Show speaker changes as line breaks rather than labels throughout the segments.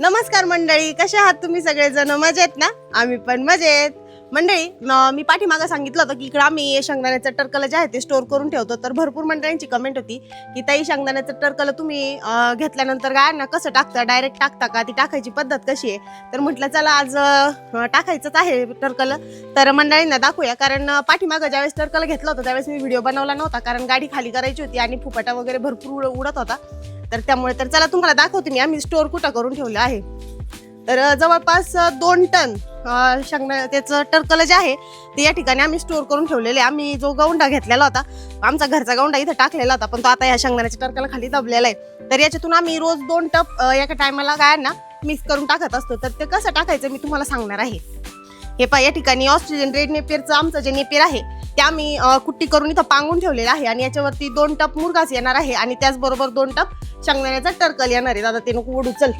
नमस्कार मंडळी कसे आहात तुम्ही सगळेजण? मजेत ना? आम्ही पण मजेत. मंडळी मी पाठीमागं सांगितलं होतं की इकडं आम्ही शेंगदाण्याचं टरकल जे आहे ते स्टोअर करून ठेवतो. तर भरपूर मंडळींची कमेंट होती की ताई शेंगदाण्याचं टरकल तुम्ही घेतल्यानंतर घेतल्यानंतर गायांना कसं टाकता? डायरेक्ट टाकता का? ती टाकायची पद्धत कशी आहे? तर म्हटलं चला आज टाकायचंच आहे टरकल. तर मंडळींना दाखवूया कारण पाठीमागं ज्यावेळेस टरकल घेतलं होतं त्यावेळेस मी व्हिडिओ बनवला नव्हता कारण गाडी खाली करायची होती आणि फुपाटा वगैरे भरपूर उड- उडत होता. तर त्यामुळे तर चला तुम्हाला दाखवते मी आम्ही स्टोअर कुठं करून ठेवलं आहे. तर जवळपास दोन टन अ, त्याचं टर्कल जे आहे ते या ठिकाणी आम्ही स्टोअर करून ठेवलेले. आहे. आम्ही जो गौंडा घेतलेला होता आमचा घरचा गौंडा इथं टाकलेला होता पण तो आता या शेंगदाण्याच्या टर्कला खाली दबलेला आहे. तर याच्यातून आम्ही रोज दोन टप एका टायमाला गायांना मिक्स करून टाकत असतो. तर ते कसं टाकायचं मी तुम्हाला सांगणार आहे. हे पा या ठिकाणी ऑस्ट्रेलियन रेड नेपियरचं आमचं जे नेपियर आहे त्या मी कुट्टी करून इथं पांगून ठेवलेलं आहे आणि याच्यावरती दोन टप मुरगाच येणार आहे आणि त्याचबरोबर दोन टप शेंगदाण्याचा टरकल येणार आहे. दादा ते नको ओढू चल.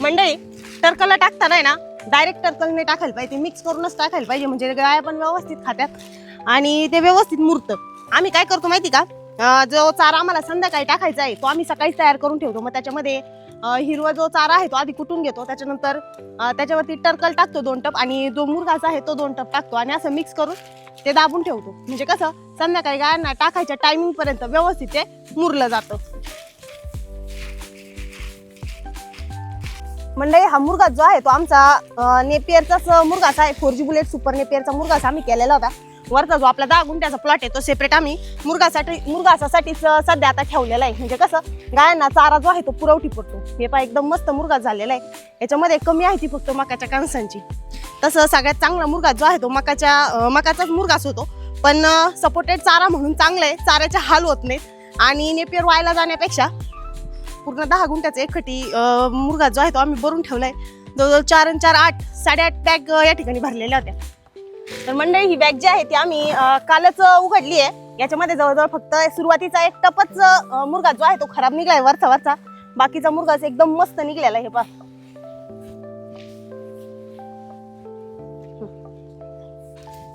मंडळी टरकलला टाकताना आहे ना डायरेक्ट टरकलने टाकायला पाहिजे मिक्स करूनच टाकायला पाहिजे म्हणजे गाया पण व्यवस्थित खात्यात आणि ते व्यवस्थित मुरतं. आम्ही काय करतो माहिती का? अं, जो चारा आम्हाला संध्याकाळी टाकायचा आहे तो आम्ही सकाळीच तयार करून ठेवतो. मग त्याच्यामध्ये अं, हिरवा जो चारा आहे तो आधी कुटून घेतो. त्याच्यानंतर अं, त्याच्यावरती टर्कल टाकतो दोन टप आणि जो मुरगाचा आहे तो दोन टप टाकतो आणि असं मिक्स करून ते दाबून ठेवतो. म्हणजे कसं संध्याकाळी गायांना टाकायच्या टायमिंग पर्यंत व्यवस्थित ते मुरलं जातं. मंडळी हा मुरगा जो आहे तो आमचा नेपियरचाच मुरगाचा आहे. फोर जी बुलेट सुपर नेपियरचा मुरगाचा आम्ही केलेला होता. वरचा जो आपला दहा गुंठ्याचा प्लॉट आहे तो सेपरेट आम्ही मुरगासाठी मुरगासासाठीच सध्या आता ठेवलेला आहे. म्हणजे कसं गायांना चारा जो आहे तो पुरवठी पडतो. हे पा एकदम मस्त मुरगा झालेला आहे. याच्यामध्ये कमी आहे ती फक्त मकाच्या कांसांची. तसं सगळ्यात चांगला मुरगा जो आहे तो मकाच्या मकाचाच मुरगाच होतो. पण सपोर्टेड चारा म्हणून चांगला आहे. चाऱ्याचे हाल होत नाहीत. आणि नेपियर व्हायला जाण्यापेक्षा पूर्ण दहा गुंठ्याचा एकखटी मुरगा जो आहे तो आम्ही भरून ठेवला आहे जवळजवळ चार आणि चार आठ साडेआठ बॅग या ठिकाणी भरलेल्या होत्या. तर मंडळी ही बॅग जी आहे ती आम्ही कालच उघडली आहे. याच्यामध्ये जवळजवळ फक्त सुरुवातीचा एक टपच मुर्गा जो आहे तो खराब निघलाय वरचा वरचा. बाकीचा मुर्गाच एकदम मस्त निघलेला आहे हे पा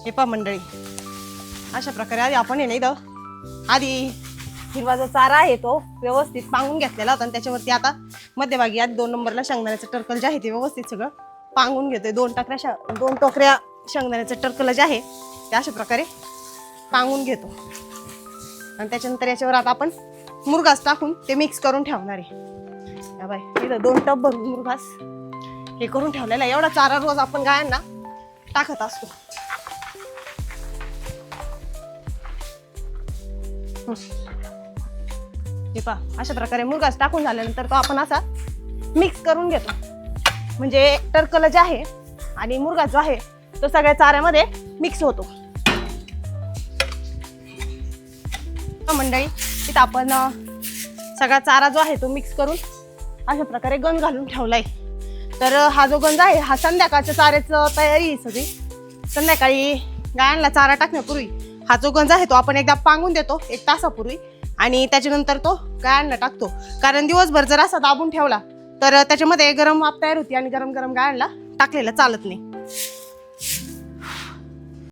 हे पा मंडळी. अशा प्रकारे आधी आपण हे नाही इथं आधी हिरवा जो चारा आहे तो व्यवस्थित पांगून घेतलेला होता. आणि त्याच्यावरती आता मध्यभागी आधी दोन नंबरला शेंगदाण्याचं टर्कल जे आहे ते व्यवस्थित सगळं पांगून घेतोय. दोन टाकऱ्या दोन टोकऱ्या शेंगदाण्याचं टरकल जे आहे ते अशा प्रकारे पांगून घेतो. आणि त्याच्यानंतर याच्यावर आता आपण मुरघास टाकून ते मिक्स करून ठेवणार आहे. बाय इथं दोन टप भरून मुरघास हे करून ठेवलेला आहे. एवढा चारा रोज आपण गायांना टाकत असतो. हे पहा अशा प्रकारे मुरगास टाकून झाल्यानंतर तो आपण असा मिक्स करून घेतो. म्हणजे टरकल जे आहे आणि मुरगा जो आहे तो सगळ्या चाऱ्यामध्ये मिक्स होतो. मंडळी इथं आपण सगळा चारा जो आहे तो मिक्स करून अशा प्रकारे गंज घालून ठेवलाय. तर हा जो गंज आहे हा संध्याकाळच्या चाऱ्याचं तयारी आहे सगळी. संध्याकाळी गायांना चारा टाकण्यापूर्वी हा जो गंज आहे तो आपण एकदा पांगून देतो एक तासापूर्वी. आणि त्याच्यानंतर तो गायांना टाकतो. कारण दिवसभर जर असा दाबून ठेवला तर त्याच्यामध्ये गरम वाफ तयार होती आणि गरम गरम गायांना टाकलेलं चालत नाही.